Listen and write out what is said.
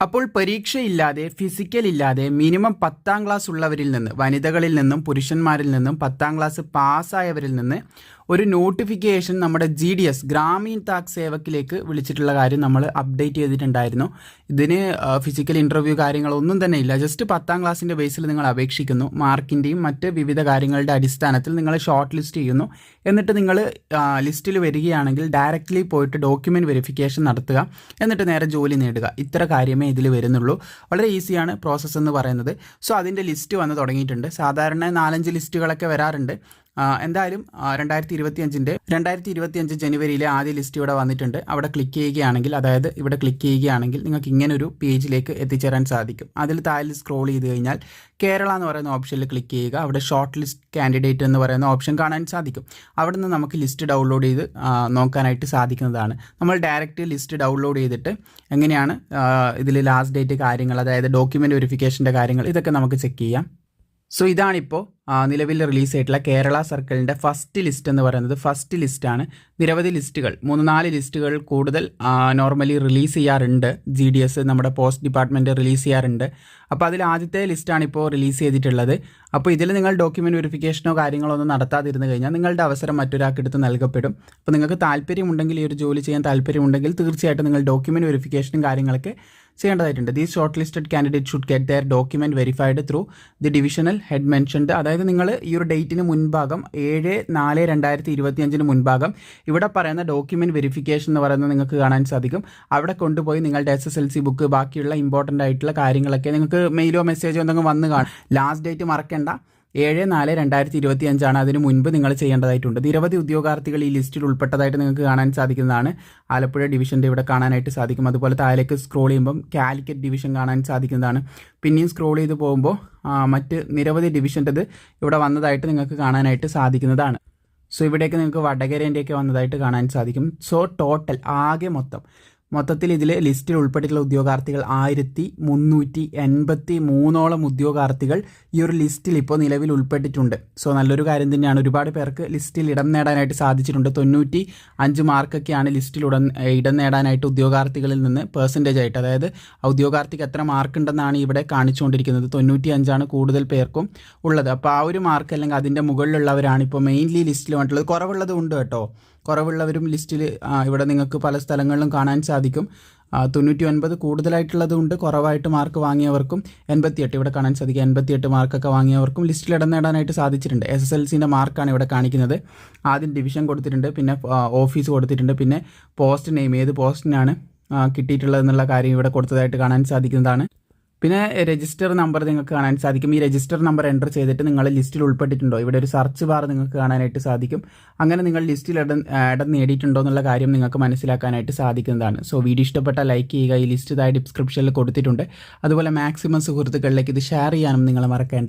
അപ്പോൾ പരീക്ഷയില്ലാതെ ഫിസിക്കൽ ഇല്ലാതെ മിനിമം പത്താം ക്ലാസ് ഉള്ളവരിൽ നിന്ന് വനിതകളിൽ നിന്നും പുരുഷന്മാരിൽ നിന്നും പത്താം ക്ലാസ് പാസ്സായവരിൽ നിന്ന് ഒരു നോട്ടിഫിക്കേഷൻ നമ്മുടെ G D S Gramin Dak സേവക്കിലേക്ക് വിളിച്ചിട്ടുള്ള കാര്യം നമ്മൾ അപ്ഡേറ്റ് ചെയ്തിട്ടുണ്ടായിരുന്നു. ഇതിന് ഫിസിക്കൽ ഇന്റർവ്യൂ കാര്യങ്ങളൊന്നും തന്നെ ഇല്ല. ജസ്റ്റ് പത്താം ക്ലാസ്സിന്റെ ബേസിൽ നിങ്ങൾ അപേക്ഷിക്കുന്നു. മാർക്കിന്റെയും മറ്റ് വിവിധ കാര്യങ്ങളുടെ അടിസ്ഥാനത്തിൽ നിങ്ങൾ ഷോർട്ട് ലിസ്റ്റ് ചെയ്യുന്നു. എന്നിട്ട് നിങ്ങൾ ലിസ്റ്റിൽ വരികയാണെങ്കിൽ ഡയറക്റ്റ്ലി പോയിട്ട് ഡോക്യുമെന്റ് വെരിഫിക്കേഷൻ നടത്തുക. എന്നിട്ട് നേരെ ജോലി നേടുക. ഇത്ര കാര്യമേ ഇതിൽ വരുന്നുള്ളൂ. വളരെ ഈസിയാണ് പ്രോസസ്സ് എന്ന് പറയുന്നത്. സോ അതിന്റെ ലിസ്റ്റ് വന്ന് തുടങ്ങിയിട്ടുണ്ട്. സാധാരണ നാലഞ്ച് ലിസ്റ്റുകളൊക്കെ വരാറുണ്ട്. എന്തായാലും രണ്ടായിരത്തി ഇരുപത്തി അഞ്ചിന്റെ രണ്ടായിരത്തി ഇരുപത്തി അഞ്ച് ജനുവരിയിലെ ആദ്യ ലിസ്റ്റ് ഇവിടെ വന്നിട്ടുണ്ട്. അവിടെ ക്ലിക്ക് ചെയ്യുകയാണെങ്കിൽ അതായത് ഇവിടെ ക്ലിക്ക് ചെയ്യുകയാണെങ്കിൽ നിങ്ങൾക്ക് ഇങ്ങനൊരു പേജിലേക്ക് എത്തിച്ചേരാൻ സാധിക്കും. അതിൽ താഴെ സ്ക്രോൾ ചെയ്ത് കഴിഞ്ഞാൽ കേരള എന്ന് പറയുന്ന ഓപ്ഷനിൽ ക്ലിക്ക് ചെയ്യുക. അവിടെ ഷോർട്ട് ലിസ്റ്റ് കാൻഡിഡേറ്റ് എന്ന് പറയുന്ന ഓപ്ഷൻ കാണാൻ സാധിക്കും. അവിടെ നിന്ന് നമുക്ക് ലിസ്റ്റ് ഡൗൺലോഡ് ചെയ്ത് നോക്കാനായിട്ട് സാധിക്കുന്നതാണ്. നമ്മൾ ഡയറക്റ്റ് ലിസ്റ്റ് ഡൗൺലോഡ് ചെയ്തിട്ട് എങ്ങനെയാണ് ഇതിൽ ലാസ്റ്റ് ഡേറ്റ് കാര്യങ്ങൾ അതായത് ഡോക്യുമെന്റ് വെരിഫിക്കേഷന്റെ കാര്യങ്ങൾ ഇതൊക്കെ നമുക്ക് ചെക്ക് ചെയ്യാം. സോ ഇതാണിപ്പോൾ നിലവിൽ റിലീസ് ആയിട്ടുള്ള കേരള സർക്കിളിന്റെ ഫസ്റ്റ് ലിസ്റ്റ് എന്ന് പറയുന്നത് ഫസ്റ്റ് ലിസ്റ്റാണ്. നിരവധി ലിസ്റ്റുകൾ മൂന്ന് നാല് ലിസ്റ്റുകൾ കൂടുതൽ നോർമലി റിലീസ് ചെയ്യാറുണ്ട്. ജി ഡി എസ് നമ്മുടെ പോസ്റ്റ് ഡിപ്പാർട്ട്മെന്റ് റിലീസ് ചെയ്യാറുണ്ട്. അപ്പോൾ അതിൽ ആദ്യത്തെ ലിസ്റ്റാണ് ഇപ്പോൾ റിലീസ് ചെയ്തിട്ടുള്ളത്. അപ്പോൾ ഇതിൽ നിങ്ങൾ ഡോക്യുമെന്റ് വെരിഫിക്കേഷനോ കാര്യങ്ങളോ ഒന്നും നടത്താതിരുന്നു കഴിഞ്ഞാൽ നിങ്ങളുടെ അവസരം മറ്റൊരാൾക്ക് എടുത്ത് നൽകപ്പെടും. അപ്പോൾ നിങ്ങൾക്ക് താല്പര്യമുണ്ടെങ്കിൽ ഈ ഒരു ജോലി ചെയ്യാൻ താല്പര്യമുണ്ടെങ്കിൽ തീർച്ചയായിട്ടും നിങ്ങൾ ഡോക്യുമെന്റ് വെരിഫിക്കേഷനും കാര്യങ്ങളൊക്കെ ചെയ്യേണ്ടതായിട്ടുണ്ട്. These shortlisted candidate should get their document verified through the divisional head mentioned അതായത് നിങ്ങൾ ഈ ഒരു ഡേറ്റിന് മുൻഭാഗം ഏഴ് നാല് രണ്ടായിരത്തി ഇരുപത്തി അഞ്ചിന് മുൻഭാഗം ഇവിടെ പറയുന്ന ഡോക്യുമെന്റ് വെരിഫിക്കേഷൻ എന്ന് പറയുന്നത് നിങ്ങൾക്ക് കാണാൻ സാധിക്കും. അവിടെ കൊണ്ടുപോയി നിങ്ങളുടെ S S L C book ബാക്കിയുള്ള ഇമ്പോർട്ടന്റ് ആയിട്ടുള്ള കാര്യങ്ങളൊക്കെ നിങ്ങൾക്ക് മെയിലോ മെസ്സേജോ എന്തെങ്കിലും വന്ന് കാണും. ലാസ്റ്റ് ഡേറ്റ് മറക്കേണ്ട. ഏഴ് നാല് രണ്ടായിരത്തി ഇരുപത്തി അഞ്ചാണ് അതിന് മുൻപ് നിങ്ങൾ ചെയ്യേണ്ടതായിട്ടുണ്ട്. നിരവധി ഉദ്യോഗാർത്ഥികൾ ഈ ലിസ്റ്റിൽ ഉൾപ്പെട്ടതായിട്ട് നിങ്ങൾക്ക് കാണാൻ സാധിക്കുന്നതാണ്. ആലപ്പുഴ ഡിവിഷന്റെ ഇവിടെ കാണാനായിട്ട് സാധിക്കും. അതുപോലെ താഴേക്ക് സ്ക്രോൾ ചെയ്യുമ്പം കാലിക്കറ്റ് ഡിവിഷൻ കാണാൻ സാധിക്കുന്നതാണ്. പിന്നെയും സ്ക്രോൾ ചെയ്ത് പോകുമ്പോൾ മറ്റ് നിരവധി ഡിവിഷന്റെത് ഇവിടെ വന്നതായിട്ട് നിങ്ങൾക്ക് കാണാനായിട്ട് സാധിക്കുന്നതാണ്. സോ ഇവിടേക്ക് നിങ്ങൾക്ക് വടകരേന്റെയൊക്കെ വന്നതായിട്ട് കാണാൻ സാധിക്കും. സോ ടോട്ടൽ ആകെ മൊത്തം മൊത്തത്തിൽ ഇതിൽ ലിസ്റ്റിൽ ഉൾപ്പെട്ടിട്ടുള്ള ഉദ്യോഗാർത്ഥികൾ ആയിരത്തി മുന്നൂറ്റി എൺപത്തി മൂന്നോളം ഉദ്യോഗാർത്ഥികൾ ഈ ഒരു ലിസ്റ്റിൽ ഇപ്പോൾ നിലവിൽ ഉൾപ്പെട്ടിട്ടുണ്ട്. സോ നല്ലൊരു കാര്യം തന്നെയാണ്. ഒരുപാട് പേർക്ക് ലിസ്റ്റിൽ ഇടം നേടാനായിട്ട് സാധിച്ചിട്ടുണ്ട്. തൊണ്ണൂറ്റി അഞ്ച് മാർക്കൊക്കെയാണ് ലിസ്റ്റിൽ ഉടൻ ഇടം നേടാനായിട്ട് ഉദ്യോഗാർത്ഥികളിൽ നിന്ന് പേഴ്സന്റേജ് ആയിട്ട്. അതായത് ഉദ്യോഗാർത്ഥിക്ക് എത്ര മാർക്ക് ഉണ്ടെന്നാണ് ഇവിടെ കാണിച്ചുകൊണ്ടിരിക്കുന്നത്. തൊണ്ണൂറ്റി അഞ്ചാണ് കൂടുതൽ പേർക്കും ഉള്ളത്. അപ്പോൾ ആ ഒരു മാർക്ക് അല്ലെങ്കിൽ അതിന്റെ മുകളിലുള്ളവരാണ് ഇപ്പോൾ മെയിൻലി ലിസ്റ്റിൽ വേണ്ടിയിട്ടുള്ളത് കുറവുള്ളത് ഉണ്ട് കേട്ടോ. കുറവുള്ളവരും ലിസ്റ്റിൽ ഇവിടെ നിങ്ങൾക്ക് പല സ്ഥലങ്ങളിലും കാണാൻ സാധിക്കും. തൊണ്ണൂറ്റി ഒൻപത് കൂടുതലായിട്ടുള്ളതുകൊണ്ട് കുറവായിട്ട് മാർക്ക് വാങ്ങിയവർക്കും എൺപത്തിയെട്ട് ഇവിടെ കാണാൻ സാധിക്കും. എൺപത്തിയെട്ട് മാർക്കൊക്കെ വാങ്ങിയവർക്കും ലിസ്റ്റിൽ ഇടം നേടാനായിട്ട് സാധിച്ചിട്ടുണ്ട്. എസ് എസ് എൽ സിന്റെ മാർക്കാണ് ഇവിടെ കാണിക്കുന്നത്. ആദ്യം ഡിവിഷൻ കൊടുത്തിട്ടുണ്ട് പിന്നെ ഓഫീസ് കൊടുത്തിട്ടുണ്ട് പിന്നെ പോസ്റ്റ് നെയിം ഏത് പോസ്റ്റിനാണ് കിട്ടിയിട്ടുള്ളതെന്നുള്ള കാര്യം ഇവിടെ കൊടുത്തതായിട്ട് കാണാൻ സാധിക്കുന്നതാണ്. പിന്നെ രജിസ്റ്റർ നമ്പർ നിങ്ങൾക്ക് കാണാൻ സാധിക്കും. ഈ രജിസ്റ്റർ നമ്പർ എന്റർ ചെയ്തിട്ട് നിങ്ങൾ ലിസ്റ്റിൽ ഉൾപ്പെട്ടിട്ടുണ്ടോ? ഇവിടെ ഒരു സെർച്ച് ബാർ നിങ്ങൾക്ക് കാണാനായിട്ട് സാധിക്കും. അങ്ങനെ നിങ്ങൾ ലിസ്റ്റിൽ ഇടം ഇടം നേടിയിട്ടുണ്ടോ എന്നുള്ള കാര്യം നിങ്ങൾക്ക് മനസ്സിലാക്കാനായിട്ട് സാധിക്കുന്നതാണ്. സോ വീഡിയോ ഇഷ്ടപ്പെട്ട ലൈക്ക് ചെയ്യുക. ഈ ലിസ്റ്റ് ഇതായി ഡിസ്ക്രിപ്ഷനിൽ കൊടുത്തിട്ടുണ്ട്. അതുപോലെ മാക്സിമം സുഹൃത്തുക്കളിലേക്ക് ഇത് ഷെയർ ചെയ്യാനും നിങ്ങൾ മറക്കേണ്ട